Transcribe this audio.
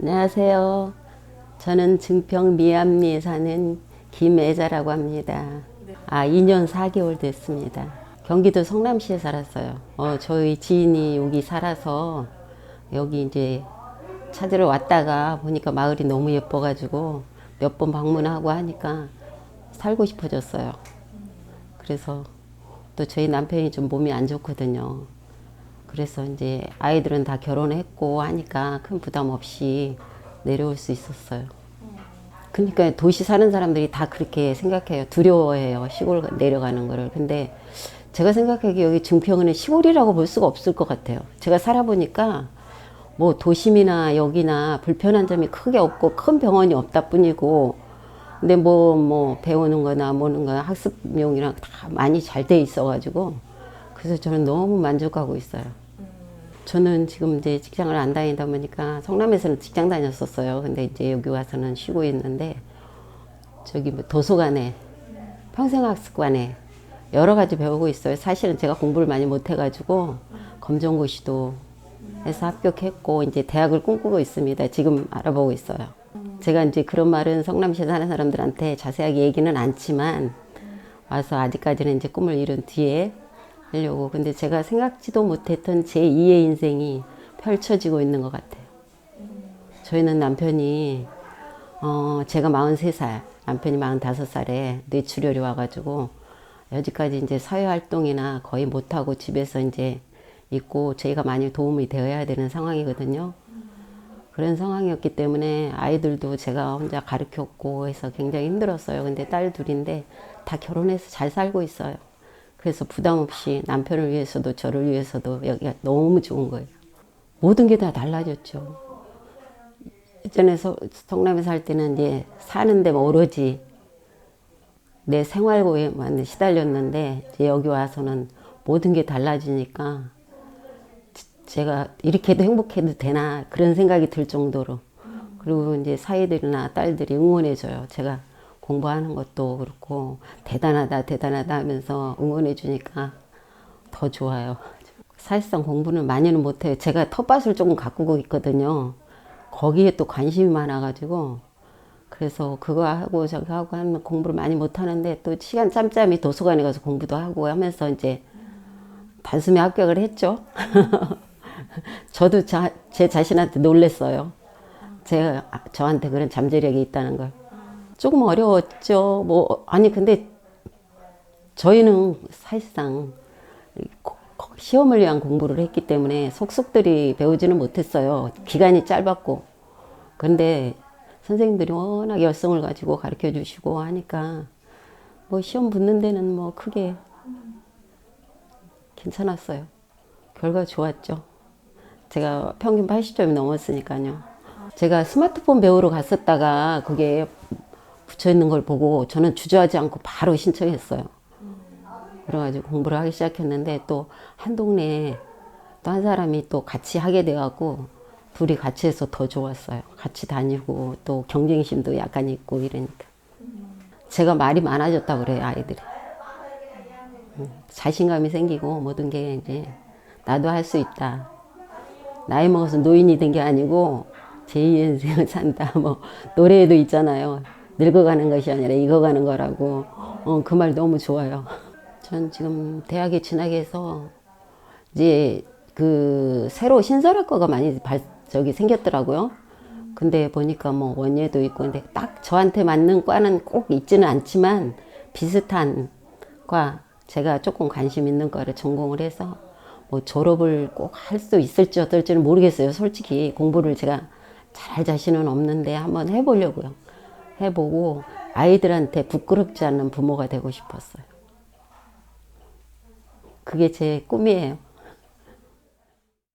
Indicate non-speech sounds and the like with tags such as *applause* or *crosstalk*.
안녕하세요. 저는 증평 미암리에 사는 김애자라고 합니다. 아, 2년 4개월 됐습니다. 경기도 성남시에 살았어요. 어, 저희 지인이 여기 살아서 여기 이제 찾으러 왔다가 보니까 마을이 너무 예뻐가지고 몇 번 방문하고 하니까 살고 싶어졌어요. 그래서 또 저희 남편이 좀 몸이 안 좋거든요. 그래서 이제 아이들은 다 결혼했고 하니까 큰 부담 없이 내려올 수 있었어요. 그러니까 도시 사는 사람들이 다 그렇게 생각해요. 두려워해요. 시골 내려가는 거를. 근데 제가 생각하기에 여기 증평은 시골이라고 볼 수가 없을 것 같아요. 제가 살아보니까 뭐 도심이나 여기나 불편한 점이 크게 없고 큰 병원이 없다 뿐이고 근데 뭐, 뭐 배우는 거나 뭐는 거나 학습용이랑 다 많이 잘 돼 있어 가지고 그래서 저는 너무 만족하고 있어요. 저는 지금 이제 직장을 안 다니다 보니까 성남에서는 직장 다녔었어요. 근데 이제 여기 와서는 쉬고 있는데 저기 뭐 도서관에 평생학습관에 여러 가지 배우고 있어요. 사실은 제가 공부를 많이 못 해가지고 검정고시도 해서 합격했고 이제 대학을 꿈꾸고 있습니다. 지금 알아보고 있어요. 제가 이제 그런 말은 성남시에 사는 사람들한테 자세하게 얘기는 않지만 와서 아직까지는 이제 꿈을 이룬 뒤에 하려고. 근데 제가 생각지도 못했던 제 2의 인생이 펼쳐지고 있는 것 같아요. 저희는 남편이 어 제가 43살, 남편이 45살에 뇌출혈이 와가지고 여지까지 이제 사회 활동이나 거의 못하고 집에서 이제 있고 저희가 많이 도움이 되어야 되는 상황이거든요. 그런 상황이었기 때문에 아이들도 제가 혼자 가르쳤고 해서 굉장히 힘들었어요. 근데 딸 둘인데 다 결혼해서 잘 살고 있어요. 그래서 부담 없이 남편을 위해서도 저를 위해서도 여기가 너무 좋은 거예요. 모든 게 다 달라졌죠. 예전에 서, 성남에 살 때는 이제 사는데 뭐 오로지 내 생활고에만 시달렸는데 이제 여기 와서는 모든 게 달라지니까 제가 이렇게도 행복해도 되나 그런 생각이 들 정도로 그리고 이제 사이들이나 딸들이 응원해줘요. 제가 공부하는 것도 그렇고 대단하다 대단하다 하면서 응원해 주니까 더 좋아요. 사실상 공부는 많이는 못해요. 제가 텃밭을 조금 가꾸고 있거든요. 거기에 또 관심이 많아가지고 그래서 그거 하고 저거 하고 하면 공부를 많이 못하는데 또 시간 짬짬이 도서관에 가서 공부도 하고 하면서 이제 단숨에 합격을 했죠. *laughs* 저도 자, 제 자신한테 놀랬어요. 제가 저한테 그런 잠재력이 있다는 걸. 조금 어려웠죠. 뭐 아니 근데 저희는 사실상 시험을 위한 공부를 했기 때문에 속속들이 배우지는 못했어요. 기간이 짧았고. 근데 선생님들이 워낙 열성을 가지고 가르쳐 주시고 하니까 뭐 시험 붙는 데는 뭐 크게 괜찮았어요. 결과 좋았죠. 제가 평균 80점이 넘었으니까요. 제가 스마트폰 배우러 갔었다가 그게 붙여 있는 걸 보고 저는 주저하지 않고 바로 신청했어요. 그래가지고 공부를 하기 시작했는데 또 한 동네에 또 한 사람이 또 같이 하게 돼갖고 둘이 같이 해서 더 좋았어요. 같이 다니고 또 경쟁심도 약간 있고 이러니까. 제가 말이 많아졌다 그래요, 아이들이. 음, 자신감이 생기고 모든 게 이제 나도 할 수 있다. 나이 먹어서 노인이 된 게 아니고 제2의 인생을 산다. 뭐 노래에도 있잖아요. 늙어가는 것이 아니라 익어가는 거라고. 어, 그 말 너무 좋아요. 전 지금 대학에 진학해서 이제 그 새로 신설학과가 많이 발, 저기 생겼더라고요. 근데 보니까 뭐 원예도 있고 근데 딱 저한테 맞는 과는 꼭 있지는 않지만 비슷한 과 제가 조금 관심 있는 거를 전공을 해서 뭐 졸업을 꼭 할 수 있을지 어떨지는 모르겠어요. 솔직히 공부를 제가 잘할 자신은 없는데 한번 해보려고요. 해보고 아이들한테 부끄럽지 않는 부모가 되고 싶었어요. 그게 제 꿈이에요.